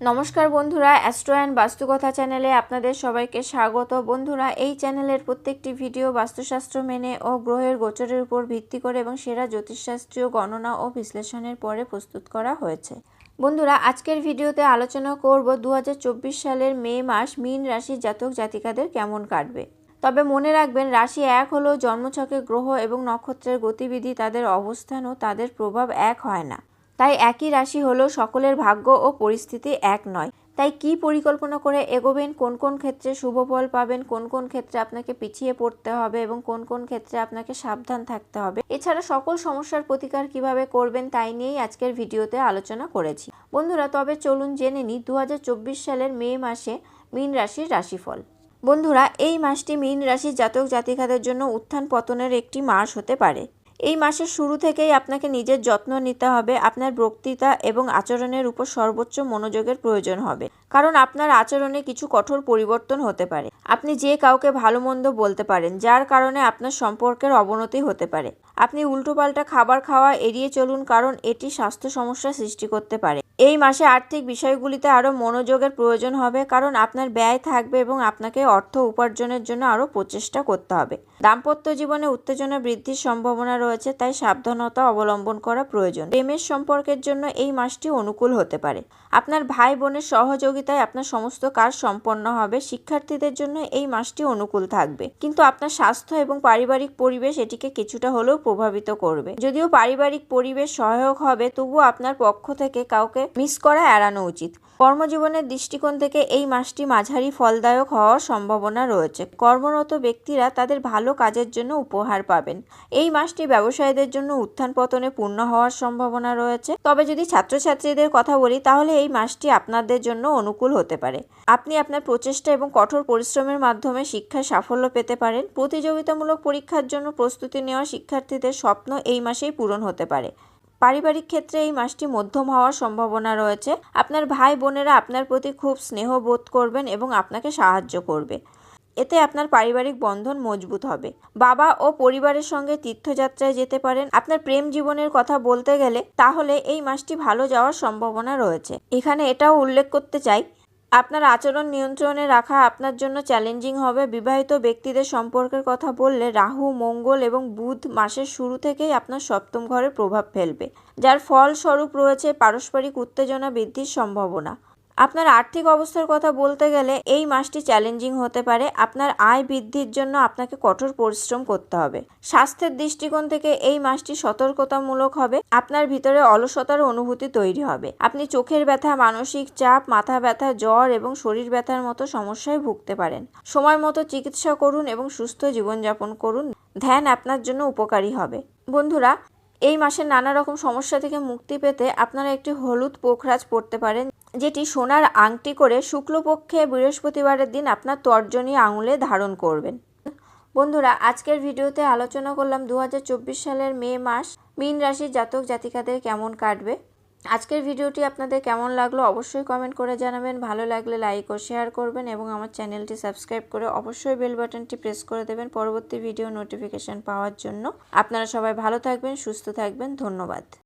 নমস্কার বন্ধুরা astro and বাস্তুকথা চ্যানেলে আপনাদের সবাইকে স্বাগত। বন্ধুরা, এই চ্যানেলের প্রত্যেকটি ভিডিও বাস্তুশাস্ত্র মেনে ও গ্রহের গোচরের উপর ভিত্তি করে এবং সেরা জ্যোতিষশাস্ত্রীয় গণনা ও বিশ্লেষণের পরে প্রস্তুত করা হয়েছে। বন্ধুরা, আজকের ভিডিওতে আলোচনা করব দু হাজার চব্বিশ সালের মে মাস মীন রাশির জাতক জাতিকাদের কেমন কাটবে। তবে মনে রাখবেন, রাশি এক হলেও জন্মছকে গ্রহ এবং নক্ষত্রের গতিবিধি, তাদের অবস্থান ও তাদের প্রভাব এক হয় না। তাই একই রাশি হলেও সকলের ভাগ্য ও পরিস্থিতি এক নয়। তাই কি পরিকল্পনা করে এগোবেন? কোন কোন ক্ষেত্রে শুভ ফল পাবেন? কোন কোন ক্ষেত্রে আপনাকে পিছিয়ে পড়তে হবে? এবং কোন কোন ক্ষেত্রে আপনাকে সাবধান থাকতে হবে? এছাড়া সকল সমস্যার প্রতিকার কীভাবে করবেন তাই নিয়েই আজকের ভিডিওতে আলোচনা করেছি। বন্ধুরা, তবে চলুন জেনে নিই দু হাজার চব্বিশ সালের মে মাসে মীন রাশির রাশিফল। বন্ধুরা, এই মাসটি মীন রাশির জাতক জাতিকাদের জন্য উত্থান পতনের একটি মাস হতে পারে। এই মাসের শুরু থেকেই আপনাকে নিজের যত্ন নিতে হবে, আপনার বক্তৃতা এবং আচরণের উপর সর্বোচ্চ মনোযোগের প্রয়োজন হবে। কারণ আপনার আচরণে কিছু কঠোর পরিবর্তন হতে পারে। আপনি যে কাউকে ভালো মন্দ বলতে পারেন, যার কারণে আপনার সম্পর্কের অবনতি হতে পারে। আপনি উল্টোপাল্টা খাবার খাওয়া এড়িয়ে চলুন, কারণ এটি স্বাস্থ্য সমস্যা সৃষ্টি করতে পারে। এই মাসে আর্থিক বিষয়গুলিতে আরও মনোযোগের প্রয়োজন হবে, কারণ আপনার ব্যয় থাকবে এবং আপনাকে অর্থ উপার্জনের জন্য আরও প্রচেষ্টা করতে হবে। দাম্পত্য জীবনে উত্তেজনা বৃদ্ধির সম্ভাবনা রয়েছে, তাই সাবধানতা অবলম্বন করা প্রয়োজন। প্রেমের সম্পর্কের জন্য এই মাসটি অনুকূল হতে পারে। আপনার ভাই বোনের সহযোগিতায় আপনার সমস্ত কাজ সম্পন্ন হবে, শিক্ষার্থীদের জন্য এই মাসটি অনুকূল থাকবে। কিন্তু আপনার স্বাস্থ্য এবং পারিবারিক পরিবেশ এটিকে কিছুটা হলেও প্রভাবিত করবে। যদিও পারিবারিক পরিবেশ সহায়ক হবে, তবুও আপনার পক্ষ থেকে কাউকে মিস করা এড়ানো উচিত। কর্মজীবনের দৃষ্টিকোণ থেকে এই মাসটি মাঝারি ফলদায়ক হওয়ার সম্ভাবনা রয়েছে। কর্মরত ব্যক্তিরা তাদের ভালো কাজের জন্য উপহার পাবেন। এই মাসটি ব্যবসায়ীদের জন্য উত্থান পতনে পূর্ণ হওয়ার সম্ভাবনা রয়েছে। তবে যদি ছাত্রছাত্রীদের কথা বলি, তাহলে এই মাসটি আপনাদের জন্য অনুকূল হতে পারে। আপনি আপনার প্রচেষ্টা এবং কঠোর পরিশ্রমের মাধ্যমে শিক্ষায় সাফল্য পেতে পারেন। প্রতিযোগিতামূলক পরীক্ষার জন্য প্রস্তুতি নেওয়া শিক্ষার্থীদের স্বপ্ন এই মাসেই পূরণ হতে পারে। পারিবারিক ক্ষেত্রে এই মাসটি মধ্যম হওয়ার সম্ভাবনা রয়েছে। আপনার ভাই বোনেরা আপনার প্রতি খুব স্নেহ বোধ করবেন এবং আপনাকে সাহায্য করবে। এতে আপনার পারিবারিক বন্ধন মজবুত হবে। বাবা ও পরিবারের সঙ্গে তীর্থযাত্রায় যেতে পারেন। আপনার প্রেম জীবনের কথা বলতে গেলে তাহলে এই মাসটি ভালো যাওয়ার সম্ভাবনা রয়েছে। এখানে এটাও উল্লেখ করতে চাই আপনার আচরণ নিয়ন্ত্রণে রাখা আপনার জন্য চ্যালেঞ্জিং হবে। বিবাহিত ব্যক্তিদের সম্পর্কের কথা বললে রাহু, মঙ্গল এবং বুধ মাসের শুরু থেকেই আপনার সপ্তম ঘরে প্রভাব ফেলবে। যার ফলস্বরূপ রয়েছে পারস্পরিক উত্তেজনা বৃদ্ধির সম্ভাবনা। আপনার আর্থিক অবস্থার কথা বলতে গেলে এই মাসটি চ্যালেঞ্জিং হতে পারে। আপনার আয় বৃদ্ধির জন্য আপনাকে কঠোর পরিশ্রম করতে হবে। স্বাস্থ্যের দৃষ্টিকোণ থেকে এই মাসটি সতর্কতামূলক হবে। আপনার ভিতরে অলসতার অনুভূতি তৈরি হবে। আপনি চোখের ব্যথা, মানসিক চাপ, মাথা ব্যথা, জ্বর এবং শরীর ব্যথার মতো সমস্যায় ভুগতে পারেন। সময় মতো চিকিৎসা করুন এবং সুস্থ জীবনযাপন করুন। ধ্যান আপনার জন্য উপকারী হবে। বন্ধুরা, এই মাসে নানা রকম সমস্যা থেকে মুক্তি পেতে আপনারা একটি হলুদ পোখরাজ পড়তে পারেন। যেটি সোনার আংটি করে শুক্লপক্ষে বৃহস্পতিবারের দিন আপনার তর্জনী আঙুলে ধারণ করবেন। বন্ধুরা, আজকের ভিডিওতে আলোচনা করলাম দু হাজার চব্বিশ সালের মে মাস মীন রাশির জাতক জাতিকাদের কেমন কাটবে। আজকের ভিডিওটি আপনাদের কেমন লাগল অবশ্যই কমেন্ট করে জানাবেন। ভালো লাগলে লাইক ও শেয়ার করবেন এবং আমার চ্যানেলটি সাবস্ক্রাইব করে অবশ্যই বেল বাটনটি প্রেস করে দেবেন পরবর্তী ভিডিও নোটিফিকেশন পাওয়ার জন্য। আপনারা সবাই ভালো থাকবেন, সুস্থ থাকবেন। ধন্যবাদ।